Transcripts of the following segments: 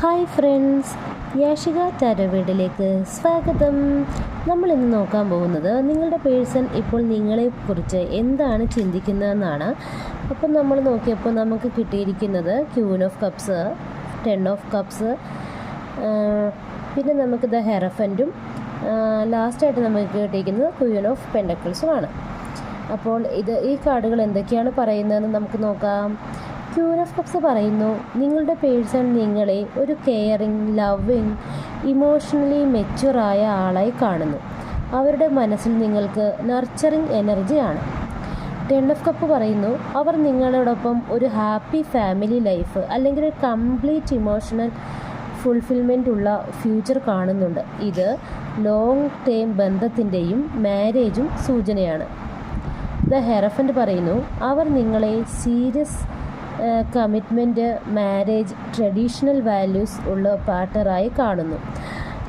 Hi friends Yashika tarot വീഡിലേക്ക് സ്വാഗതം. നമ്മൾ ഇന്ന് നോക്കാൻ പോകുന്നത് നിങ്ങളുടെ പേഴ്സൺ ഇപ്പോൾ നിങ്ങളെക്കുറിച്ച് എന്താണ് ചിന്തിക്കുന്നതെന്നാണ്. അപ്പം നമ്മൾ നോക്കിയപ്പോൾ നമുക്ക് കിട്ടിയിരിക്കുന്നത് queen of cups ten of cups പിന്നെ നമുക്ക് ദ ഹെറഫന്റും ലാസ്റ്റായിട്ട് നമുക്ക് കിട്ടിയിരിക്കുന്നത് ക്യൂൻ ഓഫ് പെൻഡക്കിൾസുമാണ്. അപ്പോൾ ഇത് ഈ കാർഡുകൾ എന്തൊക്കെയാണ് പറയുന്നതെന്ന് നമുക്ക് നോക്കാം. ക്യൂൻ കപ്സ് പറയുന്നു നിങ്ങളുടെ പേഴ്സൺ നിങ്ങളെ ഒരു കെയറിങ് ലവിങ് ഇമോഷണലി മെച്യൂറായ ആളായി കാണുന്നു. അവരുടെ മനസ്സിൽ നിങ്ങൾക്ക് നർച്ചറിങ് എനർജിയാണ് ടെൻ ഓഫ് കപ്പ് പറയുന്നു അവർ നിങ്ങളോടൊപ്പം ഒരു ഹാപ്പി ഫാമിലി ലൈഫ് അല്ലെങ്കിൽ ഒരു കംപ്ലീറ്റ് ഇമോഷണൽ ഫുൾഫിൽമെന്റ് ഉള്ള ഫ്യൂച്ചർ കാണുന്നുണ്ട്. ഇത് ലോങ് ടേം ബന്ധത്തിന്റെയും മാരേജും സൂചനയാണ്. ദ ഹെറഫന്റ് പറയുന്നു അവർ നിങ്ങളെ serious commitment marriage traditional values ഉള്ള പാർട്ണറായി കാണുന്നു.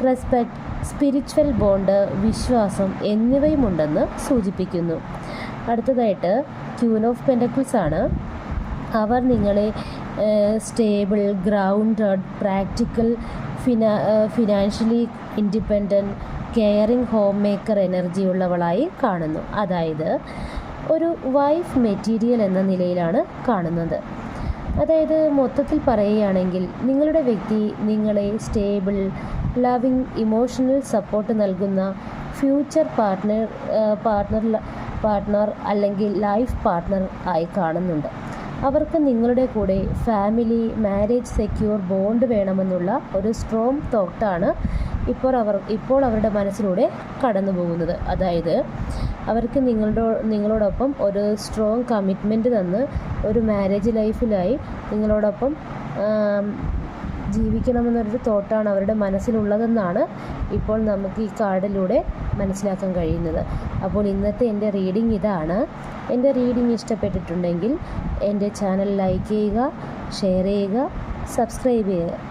റെസ്പെക്റ്റ് സ്പിരിച്വൽ ബോണ്ട് വിശ്വാസം എന്നിവയുമുണ്ടെന്ന് സൂചിപ്പിക്കുന്നു. അടുത്തതായിട്ട് ക്യൂൻ ഓഫ് പെൻഡക്കിൾസ് ആണ്. അവർ നിങ്ങളെ stable grounded practical fina financially independent caring homemaker energy ഉള്ളവളായി കാണുന്നു. അതായത് ഒരു വൈഫ് മെറ്റീരിയൽ എന്ന നിലയിലാണ് കാണുന്നത്. അതായത് മൊത്തത്തിൽ പറയുകയാണെങ്കിൽ നിങ്ങളുടെ വ്യക്തി നിങ്ങളെ സ്റ്റേബിൾ ലവിങ് ഇമോഷണൽ സപ്പോർട്ട് നൽകുന്ന ഫ്യൂച്ചർ പാർട്ട്ണർ പാർട്ട്ണർ പാർട്ട്ണർ അല്ലെങ്കിൽ ലൈഫ് പാർട്ട്ണർ ആയി കാണുന്നുണ്ട്. അവർക്ക് നിങ്ങളുടെ കൂടെ ഫാമിലി മാരേജ് സെക്യൂർ ബോണ്ട് വേണമെന്നുള്ള ഒരു സ്ട്രോങ് തോട്ടാണ് ഇപ്പോൾ അവർ ഇപ്പോൾ അവരുടെ മനസ്സിലൂടെ കടന്നു പോകുന്നത് അതായത് അവർക്ക് നിങ്ങളുടെ നിങ്ങളോടൊപ്പം ഒരു സ്ട്രോങ് കമ്മിറ്റ്മെന്റ് തന്ന് ഒരു മാരേജ് ലൈഫിലായി നിങ്ങളോടൊപ്പം ജീവിക്കണമെന്നൊരു തോട്ടാണ് അവരുടെ മനസ്സിലുള്ളതെന്നാണ് ഇപ്പോൾ നമുക്ക് ഈ കാർഡിലൂടെ മനസ്സിലാക്കാൻ കഴിയുന്നത്. അപ്പോൾ ഇന്നത്തെ എന്റെ റീഡിംഗ് ഇതാണ്. എന്റെ റീഡിംഗ് ഇഷ്ടപ്പെട്ടിട്ടുണ്ടെങ്കിൽ എന്റെ ചാനൽ ലൈക്ക് ചെയ്യുക ഷെയർ ചെയ്യുക സബ്സ്ക്രൈബ് ചെയ്യുക.